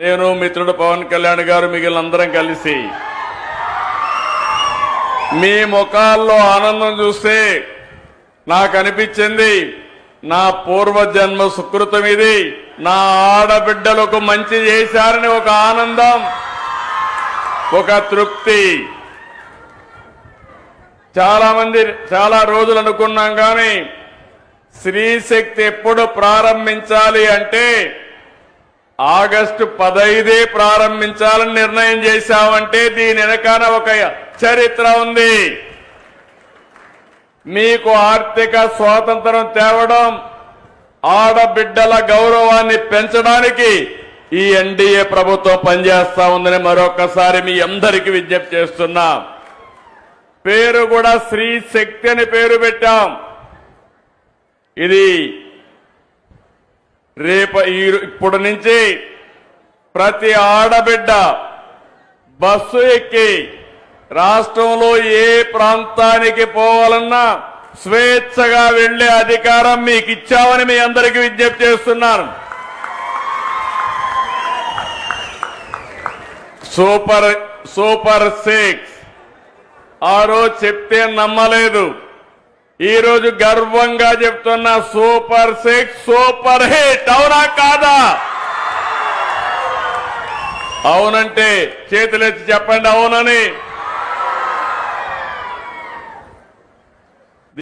నేను మిత్రుడు పవన్ కళ్యాణ్ గారు మిగిలినందరం కలిసి మీ ముఖాల్లో ఆనందం చూస్తే నాకు అనిపించింది నా పూర్వజన్మ సుకృతం ఇది నా ఆడబిడ్డలకు మంచి చేశారని ఒక ఆనందం ఒక తృప్తి. చాలా మంది చాలా రోజులు అనుకున్నాం కానీ స్త్రీశక్తి ఎప్పుడు ప్రారంభించాలి అంటే ఆగస్టు పదైదే ప్రారంభించాలని నిర్ణయం చేశామంటే దీని వెనకాల ఒక చరిత్ర ఉంది. మీకు ఆర్థిక స్వాతంత్రం తేవడం ఆడబిడ్డల గౌరవాన్ని పెంచడానికి ఈ ఎన్డీఏ ప్రభుత్వం పనిచేస్తా ఉందని మరొకసారి మీ అందరికీ విజ్ఞప్తి చేస్తున్నా. పేరు కూడా స్త్రీ శక్తి అని పేరు పెట్టాం. ఇది రేపు ఈ ఇప్పుడు నుంచి ప్రతి ఆడబిడ్డ బస్సు ఎక్కి రాష్ట్రంలో ఏ ప్రాంతానికి పోవాలన్నా స్వేచ్ఛగా వెళ్ళే అధికారం మీకు ఇచ్చామని మీ అందరికీ విజ్ఞప్తి చేస్తున్నాను. Super super six. ఆ రోజు చెప్తే నమ్మలేదు. ఈ రోజు గర్వంగా చెప్తున్న సూపర్ సిక్స్ సూపర్ హిట్ అవునా కాదా? అవునంటే చేతులెత్తి చెప్పండి అవునని.